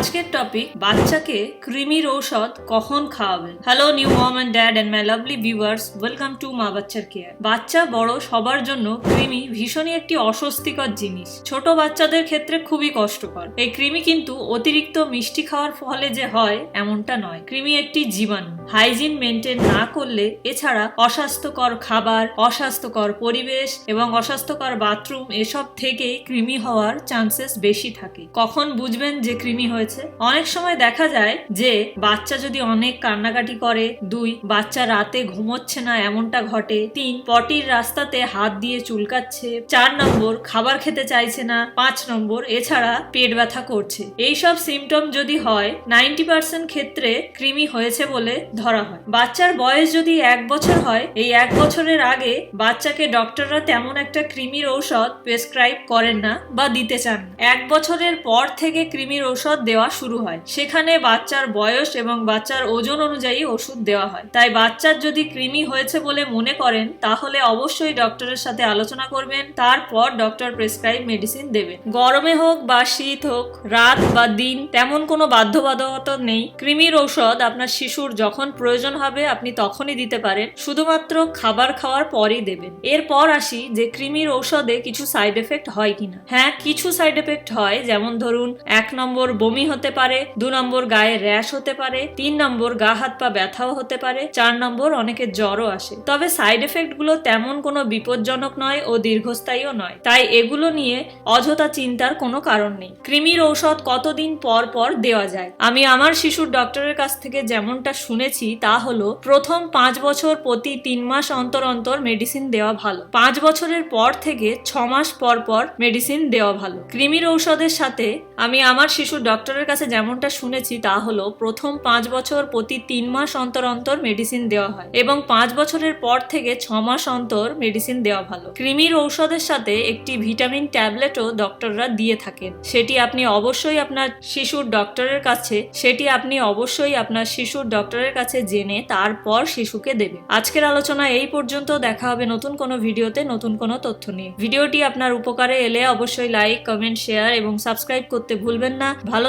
আজকের টপিক বাচ্চাকে কৃমির ঔষধ কখন খাওয়াবেন? Hello new mom and dad and my lovely viewers welcome to মা বাচ্চার কেয়ার বাচ্চা বড় সবার জন্য কৃমি ভীষণই একটি অস্বস্তিকর জিনিস। ছোট বাচ্চাদের ক্ষেত্রে খুবই কষ্টকর। এই কৃমি কিন্তু অতিরিক্ত মিষ্টি খাওয়ার ফলে যে হয়, এমনটা নয়। কৃমি একটি জীবাণু। হাইজিন মেনটেন না করলে এছাড়া অস্বাস্থ্যকর খাবার, অস্বাস্থ্যকর পরিবেশ এবং অস্বাস্থ্যকর বাথরুম এসব থেকেই কৃমি হওয়ার চান্সেস বেশি থাকে। কখন বুঝবেন যে কৃমি হয়েছে? অনেক সময় দেখা যায় যে বাচ্চা যদি অনেক কান্নাকাটি করে, দুই, বাচ্চা রাতে ঘুমোচ্ছে না, এমনটা ঘটে। তিন, পটির রাস্তাতে হাত দিয়ে চুলকাচ্ছে। চার নম্বর, খাবার খেতে চাইছে না। পাঁচ নম্বর, এছাড়া পেট ব্যথা করছে। এইসব সিমটম যদি হয়, নাইনটি পার্সেন্ট ক্ষেত্রে কৃমি হয়েছে বলে ধরা হয়। বাচ্চার বয়স যদি এক বছর হয়, এই এক বছরের আগে বাচ্চাকে ডক্টররা তেমন একটা কৃমির ঔষধ প্রেসক্রাইব করেন না বা দিতে চান এক বছরের পর থেকে কৃমির ঔষধ দেওয়া শুরু হয়। সেখানে বাচ্চার বয়স এবং বাচ্চার ওজন অনুযায়ী ওষুধ দেওয়া হয়। তাই বাচ্চার যদি কৃমি হয়েছে বলে মনে করেন, তাহলে অবশ্যই ডক্টরের সাথে আলোচনা করবেন। তারপর ডক্টর প্রেসক্রাইব মেডিসিন দেবেন। গরমে হোক বা শীত হোক, রাত বা দিন, তেমন কোনো বাধ্যবাধকতা নেই। কৃমির ঔষধ আপনার শিশুর যখন প্রয়োজন হবে, আপনি তখনই দিতে পারেন। শুধুমাত্র খাবার খাওয়ার পরই দেবেন। এরপর আসি যে কৃমির ঔষধে কিছু সাইড এফেক্ট হয় কিনা। হ্যাঁ কিছু সাইড এফেক্ট হয়। যেমন ধরুন, এক নম্বর বমি হতে পারে, দু নম্বর গায়ে র্যাশ হতে পারে, তিন নম্বর গা হাত পা ব্যথাও হতে পারে, চার নম্বর অনেকের জ্বরও আসে। তবে সাইড এফেক্টগুলো তেমন কোনো বিপজ্জনক নয় ও দীর্ঘস্থায়ীও নয়। তাই এগুলো নিয়ে অযথা চিন্তার কোনো কারণ নেই। কৃমির ঔষধ কতদিন পর পর দেওয়া যায়? আমি আমার শিশুর ডক্টরের কাছ থেকে যেমনটা শুনেছি, তা হলো, প্রথম পাঁচ বছর প্রতি তিন মাস অন্তর অন্তর মেডিসিন দেওয়া ভালো। পাঁচ বছরের পর থেকে ছ মাস পর পর মেডিসিন দেওয়া ভালো। কৃমির ঔষধের সাথে আমি আমার শিশুর ডক্টরের কাছে যেমনটা শুনেছি, তা হলো প্রথম পাঁচ বছর প্রতি তিন মাস অন্তর অন্তর মেডিসিন দেওয়া হয় এবং পাঁচ বছরের পর থেকে ছ মাস অন্তর মেডিসিন দেওয়া ভালো। কৃমির ঔষধের সাথে একটি ভিটামিন ট্যাবলেটও ডক্টররা দিয়ে থাকেন। সেটি আপনি অবশ্যই আপনার শিশুর ডক্টরের কাছে, সেটি আপনি অবশ্যই আপনার শিশুর ডক্টরের কাছে জেনে তারপর শিশুকে দেবে আজকের আলোচনা এই পর্যন্ত, দেখা হবে নতুন কোনো ভিডিওতে নতুন কোনো তথ্য নিয়ে। ভিডিওটি আপনার উপকারে এলে অবশ্যই লাইক কমেন্ট শেয়ার এবং সাবস্ক্রাইব করতে ভুলবেন না। ভালো